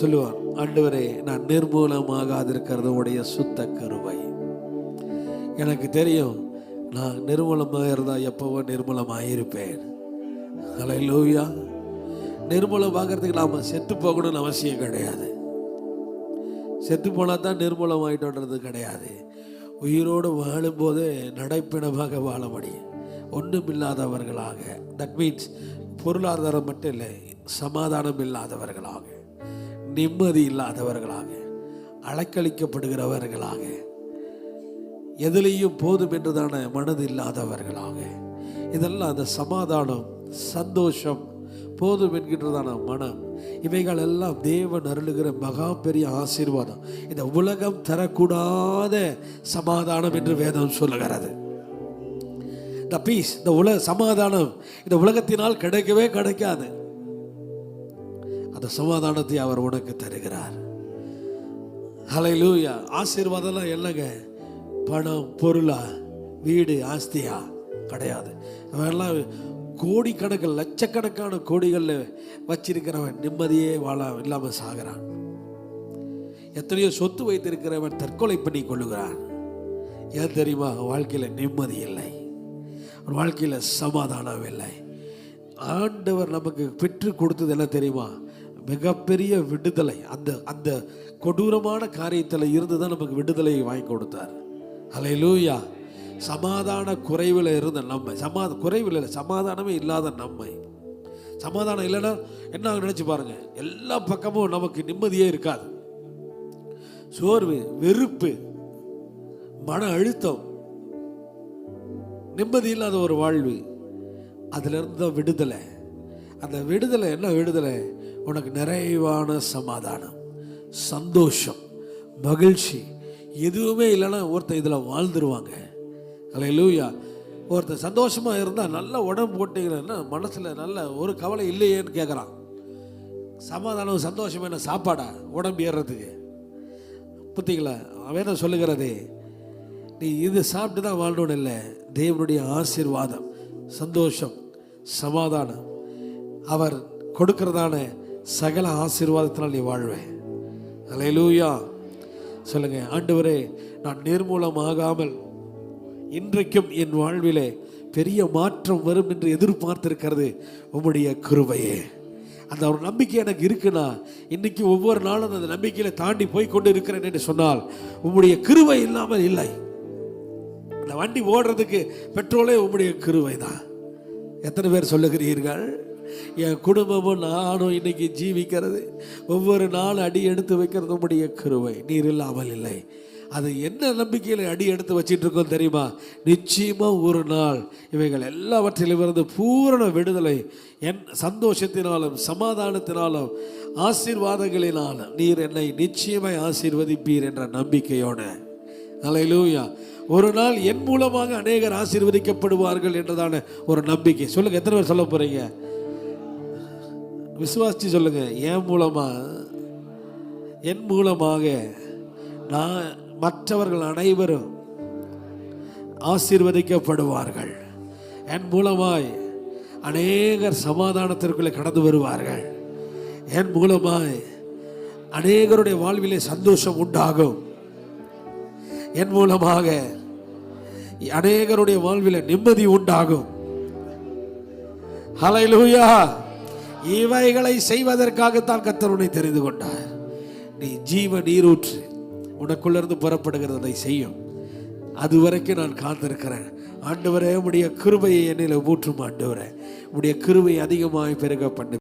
சொல்லுவார் ஆண்டவரே நான் நிர்மூலமாகாதிருக்கிறது உடைய சுத்த கருவை. எனக்கு தெரியும் நான் நிர்மூலமாக இருந்தால் எப்பவோ நிர்மூலமாக இருப்பேன். ஹalleluya நிர்மூலமாகிறதுக்கு நாம் செத்து போகணும்னு அவசியம் கிடையாது. செத்து போனால் தான் நிர்மூலம் ஆகிட்டோன்றது கிடையாது. உயிரோடு வாழும்போது நடைப்பிணமாக வாழ முடியும். ஒன்றும் இல்லாதவர்களாக தட் மீன்ஸ் பொருளாதாரம் மட்டும் இல்லை சமாதானம் இல்லாதவர்களாக. நிம்மதி இல்லாதவர்களாக அலைக்கழிக்கப்படுகிறவர்களாக எதிலையும் போதும் என்றுதான மனது இல்லாதவர்களாக இதெல்லாம் அந்த சமாதானம் சந்தோஷம் போதும் என்கின்றதான மனம் இவைகள் எல்லாம் தேவன் அருளுகிற மகா பெரிய ஆசீர்வாதம். இந்த உலகம் தரக்கூடாத சமாதானம் என்று வேதம் சொல்லுகிறது. இந்த பீஸ் இந்த உலக சமாதானம் இந்த உலகத்தினால் கிடைக்கவே கிடைக்காது. அந்த சமாதானத்தை அவர் உனக்கு தருகிறார். ஹalleluya ஆசீர்வாதம்லாம் என்னங்க? பணம் பொருளா வீடு ஆஸ்தியா? கிடையாது. அவெல்லாம் கோடிக்கணக்கில் லட்சக்கணக்கான கோடிகளில் வச்சிருக்கிறவன் நிம்மதியே வாழ இல்லாமல் சாகிறான். எத்தனையோ சொத்து வைத்திருக்கிறவன் தற்கொலை பண்ணி கொள்ளுகிறான். ஏன் தெரியுமா? வாழ்க்கையில் நிம்மதி இல்லை. வாழ்க்கையில் சமாதானம் இல்லை. ஆண்டவர் நமக்கு பெற்று கொடுத்தது என்ன தெரியுமா? மிகப்பெரிய விடுதலை அந்த அந்த கொடூரமான காரியத்தில் இருந்து தான் நமக்கு விடுதலையை வாங்கி கொடுத்தார். லூயா சமாதான குறைவில் இருந்த நம்மை சமாத குறைவில் இல்லை சமாதானமே இல்லாத நம்மை. சமாதானம் இல்லைன்னா என்ன நினச்சி நினைச்சு பாருங்க. எல்லா பக்கமும் நமக்கு நிம்மதியே இருக்காது. சோர்வு வெறுப்பு மன அழுத்தம் நிம்மதி இல்லாத ஒரு வாழ்வு அதுலேருந்து தான் விடுதலை. அந்த விடுதலை என்ன விடுதலை? உனக்கு நிறைவான சமாதானம் சந்தோஷம் மகிழ்ச்சி. எதுவுமே இல்லைன்னா ஒருத்தன் இதில் வாழ்ந்துருவாங்க. அல்லேலூயா ஒருத்தன் சந்தோஷமாக இருந்தால் நல்ல உடம்பு போட்டீங்கன்னா மனசில் நல்ல ஒரு கவலை இல்லையேன்னு கேட்குறான் சமாதானம் சந்தோஷம் என்ன சாப்பாடா? உடம்பு ஏறுறதுக்கு. புத்திங்களா வேதம் சொல்லுகிறதே? நீ இது சாப்பிட்டு தான் வாழணும்னு இல்லை. தேவனுடைய ஆசீர்வாதம் சந்தோஷம் சமாதானம். அவர் கொடுக்கிறதான சகல ஆசீர்வாதத்தினால் நீ வாழ்வே அலையலூயா சொல்லுங்க ஆண்டவரே நான் நிர்மூலமாகாமல் இன்றைக்கும் என் வாழ்விலே பெரிய மாற்றம் வரும் என்று எதிர்பார்த்திருக்கிறது உம்முடைய கிருபையே. அந்த ஒரு நம்பிக்கை எனக்கு இருக்குன்னா இன்னைக்கு ஒவ்வொரு நாளும் அந்த நம்பிக்கையில தாண்டி போய் கொண்டு இருக்கிறேன் என்று சொன்னால் உம்முடைய கிருவை இல்லாமல் இல்லை. அந்த வண்டி ஓடுறதுக்கு பெட்ரோலே உம்முடைய கிருவை தான் எத்தனை பேர் சொல்லுகிறீர்கள்? என் குடும்பமும் நானும் இன்னைக்கு ஜீவிக்கிறது. ஒவ்வொரு நாள் அடி எடுத்து வைக்கிறது உடைய கிருபை. நீர் இல்லாமல் இல்லை. அது என்ன நம்பிக்கையில் அடி எடுத்து வச்சிட்டு இருக்கோம் தெரியுமா? நிச்சயமாக ஒரு நாள் இவைகள் எல்லாவற்றிலும் இருந்து பூரண விடுதலை. என் சந்தோஷத்தினாலும் சமாதானத்தினாலும் ஆசீர்வாதங்களினாலும் நீர் என்னை நிச்சயமாய் ஆசீர்வதிப்பீர் என்ற நம்பிக்கையோட. அலையிலூயா ஒரு நாள் என் மூலமாக அநேகர் ஆசீர்வதிக்கப்படுவார்கள் என்றதான ஒரு நம்பிக்கை. சொல்லுங்கள் எத்தனை பேர் சொல்ல போகிறீங்க விசுவாசித்து சொல்லுங்க. என் மூலமா என் மூலமாக நான் மற்றவர்கள் அனைவரும் ஆசீர்வதிக்கப்படுவார்கள். என் மூலமாய் அநேகர் சமாதானத்திற்குள்ளே கடந்து வருவார்கள். என் மூலமாய் அநேகருடைய வாழ்விலே சந்தோஷம் உண்டாகும். என் மூலமாக அநேகருடைய வாழ்வில் நிம்மதி உண்டாகும். ஹalleluya இவைகளை செய்வதற்காகத்தான் கர்த்தர் உன்னை தெரிந்து கொண்டார். நீ ஜீவ நீரூற்று. உனக்குள்ளிருந்து புறப்படுகிறதை செய்யும். அது வரைக்கும் நான் காத்திருக்கிறேன். ஆண்டவரே உடைய கிருபையை என்னில் ஊற்றும் ஆண்டவரே. உடைய கிருபை அதிகமாக பெருக பண்ணு